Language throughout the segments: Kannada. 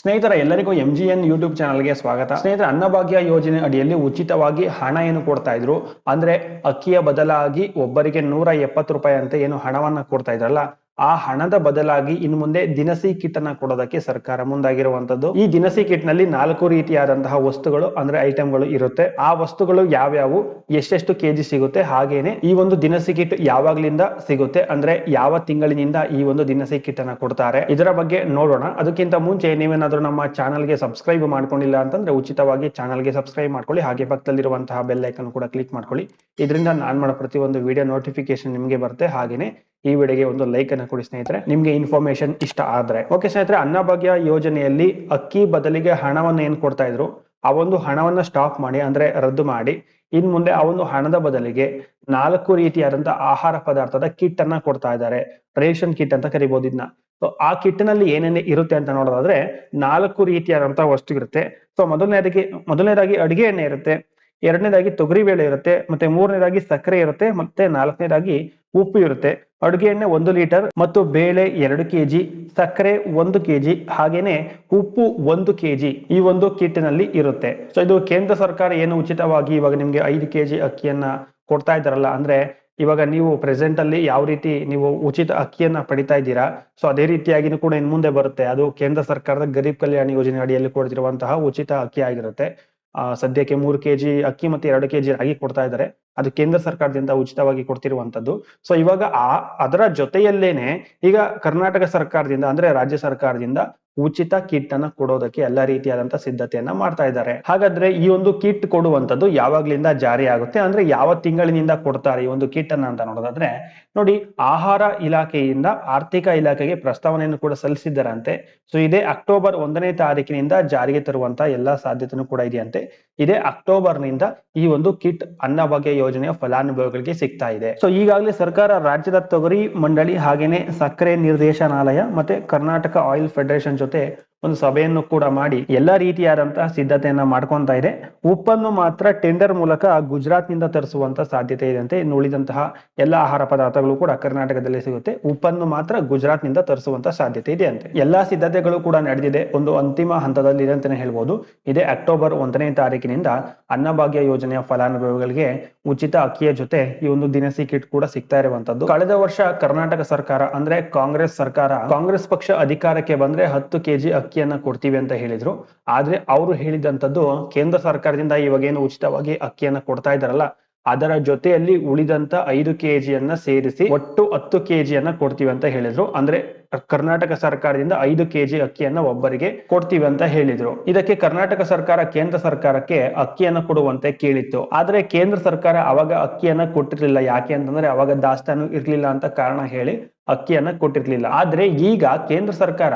ಸ್ನೇಹಿತರ, ಎಲ್ಲರಿಗೂ ಎಂ ಜಿ ಎನ್ ಯೂಟ್ಯೂಬ್ ಚಾನಲ್ಗೆ ಸ್ವಾಗತ. ಸ್ನೇಹಿತರ, ಅನ್ನಭಾಗ್ಯ ಯೋಜನೆ ಅಡಿಯಲ್ಲಿ ಉಚಿತವಾಗಿ ಹಣ ಏನು ಕೊಡ್ತಾ ಇದ್ರು? ಅಂದ್ರೆ ಅಕ್ಕಿಯ ಬದಲಾಗಿ ಒಬ್ಬರಿಗೆ ನೂರ ಎಪ್ಪತ್ತು ರೂಪಾಯಿ ಅಂತ ಏನು ಹಣವನ್ನ ಕೊಡ್ತಾ ಇದ್ರಲ್ಲ ಆ ಹಣದ ಬದಲಾಗಿ ಇನ್ನು ಮುಂದೆ ದಿನಸಿ ಕಿಟ್ ಅನ್ನ ಕೊಡೋದಕ್ಕೆ ಸರ್ಕಾರ ಮುಂದಾಗಿರುವಂತದ್ದು ಈ ದಿನಸಿ ಕಿಟ್ನಲ್ಲಿ ನಾಲ್ಕು ರೀತಿಯಾದಂತಹ ವಸ್ತುಗಳು, ಅಂದ್ರೆ ಐಟಮ್ಗಳು ಇರುತ್ತೆ. ಆ ವಸ್ತುಗಳು ಯಾವ್ಯಾವು, ಎಷ್ಟೆಷ್ಟು ಕೆಜಿ ಸಿಗುತ್ತೆ, ಹಾಗೇನೆ ಈ ಒಂದು ದಿನಸಿ ಕಿಟ್ ಯಾವಾಗ್ಲಿಂದ ಸಿಗುತ್ತೆ, ಅಂದ್ರೆ ಯಾವ ತಿಂಗಳಿನಿಂದ ಈ ಒಂದು ದಿನಸಿ ಕಿಟ್ ಅನ್ನ ಕೊಡ್ತಾರೆ. ಇದರ ಬಗ್ಗೆ ನೋಡೋಣ. ಅದಕ್ಕಿಂತ ಮುಂಚೆ ನೀವೇನಾದ್ರೂ ನಮ್ಮ ಚಾನಲ್ಗೆ ಸಬ್ಸ್ಕ್ರೈಬ್ ಮಾಡ್ಕೊಂಡಿಲ್ಲ ಅಂತಂದ್ರೆ ಉಚಿತವಾಗಿ ಚಾನಲ್ಗೆ ಸಬ್ಸ್ಕ್ರೈಬ್ ಮಾಡ್ಕೊಳ್ಳಿ. ಹಾಗೆ ಪಕ್ಕದಲ್ಲಿರುವಂತಹ ಬೆಲ್ ಐಕನ್ ಕೂಡ ಕ್ಲಿಕ್ ಮಾಡ್ಕೊಳ್ಳಿ. ಇದರಿಂದ ನಾನ್ ಮಾಡೋ ಪ್ರತಿ ಒಂದು ವಿಡಿಯೋ ನೋಟಿಫಿಕೇಶನ್ ನಿಮಗೆ ಬರುತ್ತೆ. ಹಾಗೇನೆ ಈ ವಿಡಿಯೋಗೆ ಒಂದು ಲೈಕ್ ಅನ್ನ ಕೊಡಿ ಸ್ನೇಹಿತರೆ. ನಿಮ್ಗೆ ಇನ್ಫಾರ್ಮೇಶನ್ ಇಷ್ಟ ಆದ್ರೆ. ಓಕೆ ಸ್ನೇಹಿತರೆ, ಅನ್ನಭಾಗ್ಯ ಯೋಜನೆಯಲ್ಲಿ ಅಕ್ಕಿ ಬದಲಿಗೆ ಹಣವನ್ನು ಏನ್ ಕೊಡ್ತಾ ಇದ್ರು? ಆ ಒಂದು ಹಣವನ್ನ ಸ್ಟಾಪ್ ಮಾಡಿ, ಅಂದ್ರೆ ರದ್ದು ಮಾಡಿ. ಇನ್ ಮುಂದೆ ಆ ಒಂದು ಹಣದ ಬದಲಿಗೆ ನಾಲ್ಕು ರೀತಿಯಾದಂತಹ ಆಹಾರ ಪದಾರ್ಥದ ಕಿಟ್ ಅನ್ನ ಕೊಡ್ತಾ ಇದ್ದಾರೆ. ರೇಷನ್ ಕಿಟ್ ಅಂತ ಕರಿಬಹುದು ಇದನ್ನ ಸೊ ಆ ಕಿಟ್ನಲ್ಲಿ ಏನೇನೇ ಇರುತ್ತೆ ಅಂತ ನೋಡೋದಾದ್ರೆ ನಾಲ್ಕು ರೀತಿಯಾದಂತಹ ವಸ್ತು ಇರುತ್ತೆ. ಸೊ ಮೊದಲನೇದಾಗಿ ಮೊದಲನೇದಾಗಿ ಅಡಿಗೆ ಎಣ್ಣೆ ಇರುತ್ತೆ. ಎರಡನೇದಾಗಿ ತೊಗರಿ ಬೇಳೆ ಇರುತ್ತೆ. ಮತ್ತೆ ಮೂರನೇದಾಗಿ ಸಕ್ಕರೆ ಇರುತ್ತೆ. ಮತ್ತೆ ನಾಲ್ಕನೇದಾಗಿ ಉಪ್ಪು ಇರುತ್ತೆ. ಅಡುಗೆ ಎಣ್ಣೆ ಒಂದು ಲೀಟರ್ ಮತ್ತು ಬೇಳೆ ಎರಡು ಕೆಜಿ, ಸಕ್ಕರೆ ಒಂದು ಕೆಜಿ, ಹಾಗೇನೆ ಉಪ್ಪು ಒಂದು ಕೆಜಿ ಈ ಒಂದು ಕಿಟ್ನಲ್ಲಿ ಇರುತ್ತೆ. ಸೊ ಇದು ಕೇಂದ್ರ ಸರ್ಕಾರ ಏನು ಉಚಿತವಾಗಿ ಇವಾಗ ನಿಮ್ಗೆ ಐದು ಕೆಜಿ ಅಕ್ಕಿಯನ್ನ ಕೊಡ್ತಾ ಇದ್ದಾರಲ್ಲ, ಅಂದ್ರೆ ಇವಾಗ ನೀವು ಪ್ರೆಸೆಂಟ್ ಅಲ್ಲಿ ಯಾವ ರೀತಿ ನೀವು ಉಚಿತ ಅಕ್ಕಿಯನ್ನ ಪಡಿತಾ ಇದ್ದೀರಾ, ಸೊ ಅದೇ ರೀತಿಯಾಗಿ ಕೂಡ ಇನ್ ಮುಂದೆ ಬರುತ್ತೆ. ಅದು ಕೇಂದ್ರ ಸರ್ಕಾರದ ಗರೀಬ್ ಕಲ್ಯಾಣ ಯೋಜನೆ ಅಡಿಯಲ್ಲಿ ಕೊಡ್ತಿರುವಂತಹ ಉಚಿತ ಅಕ್ಕಿ ಆಗಿರುತ್ತೆ. ಆ, ಸದ್ಯಕ್ಕೆ ಮೂರು ಕೆಜಿ ಅಕ್ಕಿ ಮತ್ತೆ ಎರಡು ಕೆಜಿ ರಾಗಿ ಕೊಡ್ತಾ ಇದ್ದಾರೆ. ಅದು ಕೇಂದ್ರ ಸರ್ಕಾರದಿಂದ ಉಚಿತವಾಗಿ ಕೊಡ್ತಿರುವಂತದ್ದು ಸೊ ಇವಾಗ ಆ, ಅದರ ಜೊತೆಯಲ್ಲೇನೆ ಈಗ ಕರ್ನಾಟಕ ಸರ್ಕಾರದಿಂದ ಅಂದ್ರೆ ರಾಜ್ಯ ಸರ್ಕಾರದಿಂದ ಉಚಿತ ಕಿಟ್ ಅನ್ನ ಕೊಡೋದಕ್ಕೆ ಎಲ್ಲಾ ರೀತಿಯಾದಂತ ಸಿದ್ಧತೆಯನ್ನ ಮಾಡ್ತಾ ಇದ್ದಾರೆ. ಹಾಗಾದ್ರೆ ಈ ಒಂದು ಕಿಟ್ ಕೊಡುವಂತದ್ದು ಯಾವಾಗ್ಲಿಂದ ಜಾರಿ ಆಗುತ್ತೆ? ಅಂದ್ರೆ ಯಾವ ತಿಂಗಳಿನಿಂದ ಕೊಡ್ತಾರೆ ಈ ಒಂದು ಕಿಟ್ ಅನ್ನ ಅಂತ ನೋಡೋದಾದ್ರೆ, ನೋಡಿ, ಆಹಾರ ಇಲಾಖೆಯಿಂದ ಆರ್ಥಿಕ ಇಲಾಖೆಗೆ ಪ್ರಸ್ತಾವನೆಯನ್ನು ಕೂಡ ಸಲ್ಲಿಸಿದ್ದಾರಂತೆ. ಸೊ ಇದೇ ಅಕ್ಟೋಬರ್ ಒಂದನೇ ತಾರೀಕಿನಿಂದ ಜಾರಿಗೆ ತರುವಂತ ಎಲ್ಲಾ ಸಾಧ್ಯತೆನೂ ಕೂಡ ಇದೆಯಂತೆ. ಇದೇ ಅಕ್ಟೋಬರ್ನಿಂದ ಈ ಒಂದು ಕಿಟ್ ಅನ್ನಭಾಗ್ಯ ಯೋಜನೆಯ ಫಲಾನುಭವಿಗಳಿಗೆ ಸಿಗ್ತಾ ಇದೆ. ಸೊ ಈಗಾಗಲೇ ಸರ್ಕಾರ ರಾಜ್ಯದ ತೊಗರಿ ಮಂಡಳಿ ಹಾಗೇನೆ ಸಕ್ಕರೆ ನಿರ್ದೇಶನಾಲಯ ಮತ್ತೆ ಕರ್ನಾಟಕ ಆಯಿಲ್ ಫೆಡರೇಷನ್ ಜೊತೆ ಒಂದು ಸಭೆಯನ್ನು ಕೂಡ ಮಾಡಿ ಎಲ್ಲಾ ರೀತಿಯಾದಂತಹ ಸಿದ್ಧತೆಯನ್ನ ಮಾಡ್ಕೊಂತಾ ಇದೆ. ಉಪ್ಪನ್ನು ಮಾತ್ರ ಟೆಂಡರ್ ಮೂಲಕ ಗುಜರಾತ್ನಿಂದ ತರಿಸುವಂತ ಸಾಧ್ಯತೆ ಇದೆ ಅಂತೆ ಇನ್ನು ಉಳಿದಂತಹ ಎಲ್ಲಾ ಆಹಾರ ಪದಾರ್ಥಗಳು ಕೂಡ ಕರ್ನಾಟಕದಲ್ಲಿ ಸಿಗುತ್ತೆ. ಉಪ್ಪನ್ನು ಮಾತ್ರ ಗುಜರಾತ್ನಿಂದ ತರಿಸುವಂತ ಸಾಧ್ಯತೆ ಇದೆ ಅಂತೆ. ಎಲ್ಲಾ ಸಿದ್ಧತೆಗಳು ಕೂಡ ನಡೆದಿದೆ. ಒಂದು ಅಂತಿಮ ಹಂತದಲ್ಲಿ ಇದೆ ಅಂತಾನೆ ಹೇಳ್ಬೋದು. ಇದೇ ಅಕ್ಟೋಬರ್ ಒಂದನೇ ತಾರೀಕಿನಿಂದ ಅನ್ನಭಾಗ್ಯ ಯೋಜನೆಯ ಫಲಾನುಭವಿಗಳಿಗೆ ಉಚಿತ ಅಕ್ಕಿಯ ಜೊತೆ ಈ ಒಂದು ದಿನಸಿ ಕಿಟ್ ಕೂಡ ಸಿಗ್ತಾ ಇರುವಂತದ್ದು. ಕಳೆದ ವರ್ಷ ಕರ್ನಾಟಕ ಸರ್ಕಾರ ಅಂದ್ರೆ ಕಾಂಗ್ರೆಸ್ ಸರ್ಕಾರ ಕಾಂಗ್ರೆಸ್ ಪಕ್ಷ ಅಧಿಕಾರಕ್ಕೆ ಬಂದ್ರೆ ಹತ್ತು ಕೆಜಿ ಅಕ್ಕಿಯನ್ನ ಕೊಡ್ತೀವಿ ಅಂತ ಹೇಳಿದ್ರು. ಆದ್ರೆ ಅವರು ಹೇಳಿದಂತದ್ದು ಕೇಂದ್ರ ಸರ್ಕಾರದಿಂದ ಇವಾಗ ಏನು ಉಚಿತವಾಗಿ ಅಕ್ಕಿಯನ್ನ ಕೊಡ್ತಾ ಇದಾರಲ್ಲ ಅದರ ಜೊತೆಯಲ್ಲಿ ಉಳಿದಂತ ಐದು ಕೆಜಿಯನ್ನ ಸೇರಿಸಿ ಒಟ್ಟು ಹತ್ತು ಕೆಜಿಯನ್ನ ಕೊಡ್ತೀವಿ ಅಂತ ಹೇಳಿದ್ರು. ಅಂದ್ರೆ ಕರ್ನಾಟಕ ಸರ್ಕಾರದಿಂದ ಐದು ಕೆಜಿ ಅಕ್ಕಿಯನ್ನ ಒಬ್ಬರಿಗೆ ಕೊಡ್ತೀವಿ ಅಂತ ಹೇಳಿದ್ರು. ಇದಕ್ಕೆ ಕರ್ನಾಟಕ ಸರ್ಕಾರ, ಕೇಂದ್ರ ಸರ್ಕಾರಕ್ಕೆ ಅಕ್ಕಿಯನ್ನ ಕೊಡುವಂತೆ ಕೇಳಿತ್ತು. ಆದ್ರೆ ಕೇಂದ್ರ ಸರ್ಕಾರ ಅವಾಗ ಅಕ್ಕಿಯನ್ನ ಕೊಟ್ಟಿರ್ಲಿಲ್ಲ. ಯಾಕೆ ಅಂತಂದ್ರೆ ಅವಾಗ ದಾಸ್ತಾನು ಇರ್ಲಿಲ್ಲ ಅಂತ ಕಾರಣ ಹೇಳಿ ಅಕ್ಕಿಯನ್ನ ಕೊಟ್ಟಿರ್ಲಿಲ್ಲ. ಆದ್ರೆ ಈಗ ಕೇಂದ್ರ ಸರ್ಕಾರ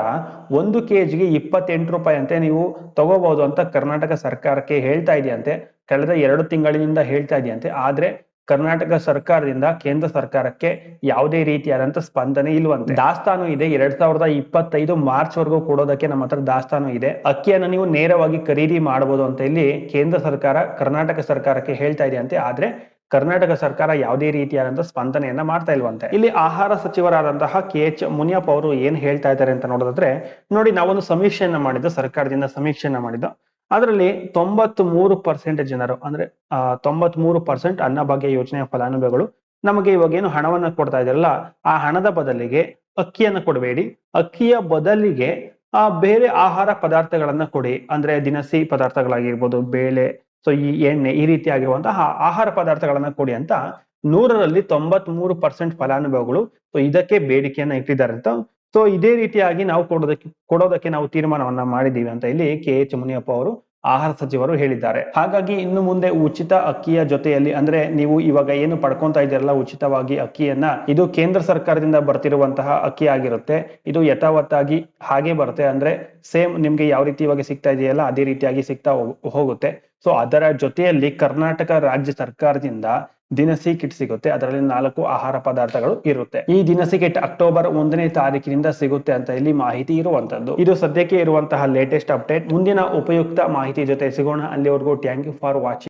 ಒಂದು ಕೆಜಿಗೆ ಇಪ್ಪತ್ತೆಂಟು ರೂಪಾಯಿ ಅಂತೆ ನೀವು ತಗೋಬಹುದು ಅಂತ ಕರ್ನಾಟಕ ಸರ್ಕಾರಕ್ಕೆ ಹೇಳ್ತಾ ಇದೆಯಂತೆ. ಕಳೆದ ಎರಡು ತಿಂಗಳಿನಿಂದ ಹೇಳ್ತಾ ಇದೆಯಂತೆ, ಆದ್ರೆ ಕರ್ನಾಟಕ ಸರ್ಕಾರದಿಂದ ಕೇಂದ್ರ ಸರ್ಕಾರಕ್ಕೆ ಯಾವುದೇ ರೀತಿಯಾದಂತ ಸ್ಪಂದನೆ ಇಲ್ವಂತೆ. ದಾಸ್ತಾನು ಇದೆ, ಎರಡ್ ಸಾವಿರದ ಇಪ್ಪತ್ತೈದು ಮಾರ್ಚ್ ವರೆಗೂ ಕೊಡೋದಕ್ಕೆ ನಮ್ಮ ಹತ್ರ ದಾಸ್ತಾನು ಇದೆ. ಅಕ್ಕಿಯನ್ನು ನೀವು ನೇರವಾಗಿ ಖರೀದಿ ಮಾಡಬಹುದು ಅಂತ ಇಲ್ಲಿ ಕೇಂದ್ರ ಸರ್ಕಾರ, ಕರ್ನಾಟಕ ಸರ್ಕಾರಕ್ಕೆ ಹೇಳ್ತಾ ಇದೆಯಂತೆ, ಆದ್ರೆ ಕರ್ನಾಟಕ ಸರ್ಕಾರ ಯಾವುದೇ ರೀತಿಯಾದಂತಹ ಸ್ಪಂದನೆಯನ್ನ ಮಾಡ್ತಾ ಇಲ್ವಂತೆ. ಇಲ್ಲಿ ಆಹಾರ ಸಚಿವರಾದಂತಹ ಕೆ ಎಚ್ ಮುನಿಯಪ್ಪ ಅವರು ಏನ್ ಹೇಳ್ತಾ ಇದ್ದಾರೆ ಅಂತ ನೋಡೋದಾದ್ರೆ, ನೋಡಿ ನಾವೊಂದು ಸಮೀಕ್ಷೆಯನ್ನ ಮಾಡಿದ್ದು, ಸರ್ಕಾರದಿಂದ ಸಮೀಕ್ಷೆಯನ್ನ ಮಾಡಿದ್ದು ಅದರಲ್ಲಿ ತೊಂಬತ್ ಮೂರು ಪರ್ಸೆಂಟ್ ಜನರು, ಅಂದ್ರೆ ತೊಂಬತ್ ಮೂರು ಪರ್ಸೆಂಟ್ ಅನ್ನಭಾಗ್ಯ ಯೋಜನೆಯ ಫಲಾನುಭವಿಗಳು ನಮಗೆ ಇವಾಗ ಏನು ಹಣವನ್ನ ಕೊಡ್ತಾ ಇದ್ರಲ್ಲ ಆ ಹಣದ ಬದಲಿಗೆ ಅಕ್ಕಿಯನ್ನು ಕೊಡಬೇಡಿ. ಅಕ್ಕಿಯ ಬದಲಿಗೆ, ಆ, ಬೇರೆ ಆಹಾರ ಪದಾರ್ಥಗಳನ್ನ ಕೊಡಿ. ಅಂದ್ರೆ ದಿನಸಿ ಪದಾರ್ಥಗಳಾಗಿರ್ಬೋದು, ಬೇಳೆ, ಸೊ, ಈ ಎಣ್ಣೆ, ಈ ರೀತಿಯಾಗಿರುವಂತಹ ಆಹಾರ ಪದಾರ್ಥಗಳನ್ನ ಕೊಡಿ ಅಂತ ನೂರರಲ್ಲಿ ತೊಂಬತ್ ಮೂರು ಪರ್ಸೆಂಟ್ ಫಲಾನುಭವಿಗಳು, ಸೊ, ಇದಕ್ಕೆ ಬೇಡಿಕೆಯನ್ನ ಇಟ್ಟಿದ್ದಾರೆ ಅಂತ ಸೊ ಇದೇ ರೀತಿಯಾಗಿ ನಾವು ಕೊಡೋದಕ್ಕೆ ಕೊಡೋದಕ್ಕೆ ನಾವು ತೀರ್ಮಾನವನ್ನ ಮಾಡಿದ್ದೀವಿ ಅಂತ ಇಲ್ಲಿ ಕೆ ಎಚ್ ಮುನಿಯಪ್ಪ ಅವರು ಆಹಾರ ಸಚಿವರು ಹೇಳಿದ್ದಾರೆ. ಹಾಗಾಗಿ ಇನ್ನು ಮುಂದೆ ಉಚಿತ ಅಕ್ಕಿಯ ಜೊತೆಯಲ್ಲಿ ಅಂದ್ರೆ ನೀವು ಇವಾಗ ಏನು ಪಡ್ಕೊಂತಾ ಇದ್ದೀರಲ್ಲ ಉಚಿತವಾಗಿ ಅಕ್ಕಿಯನ್ನ, ಇದು ಕೇಂದ್ರ ಸರ್ಕಾರದಿಂದ ಬರ್ತಿರುವಂತಹ ಅಕ್ಕಿ ಆಗಿರುತ್ತೆ. ಇದು ಯಥಾವತ್ತಾಗಿ ಹಾಗೆ ಬರುತ್ತೆ ಅಂದ್ರೆ ಸೇಮ್ ನಿಮ್ಗೆ ಯಾವ ರೀತಿ ಇವಾಗ ಸಿಗ್ತಾ ಇದೆಯಲ್ಲ ಅದೇ ರೀತಿಯಾಗಿ ಸಿಗ್ತಾ ಹೋಗುತ್ತೆ. ಸೊ ಅದರ ಜೊತೆಯಲ್ಲಿ ಕರ್ನಾಟಕ ರಾಜ್ಯ ಸರ್ಕಾರದಿಂದ ದಿನಸಿ ಕಿಟ್ ಸಿಗುತ್ತೆ. ಅದರಲ್ಲಿ ನಾಲ್ಕು ಆಹಾರ ಪದಾರ್ಥಗಳು ಇರುತ್ತೆ. ಈ ದಿನಸಿ ಕಿಟ್ ಅಕ್ಟೋಬರ್ ಒಂದನೇ ತಾರೀಕಿನಿಂದ ಸಿಗುತ್ತೆ ಅಂತ ಇಲ್ಲಿ ಮಾಹಿತಿ ಇರುವಂತದ್ದು. ಇದು ಸದ್ಯಕ್ಕೆ ಇರುವಂತಹ ಲೇಟೆಸ್ಟ್ ಅಪ್ಡೇಟ್ ಮುಂದಿನ ಉಪಯುಕ್ತ ಮಾಹಿತಿ ಜೊತೆ ಸಿಗೋಣ. ಅಲ್ಲಿವರೆಗೂ ಥ್ಯಾಂಕ್ ಯು ಫಾರ್ ವಾಚಿಂಗ್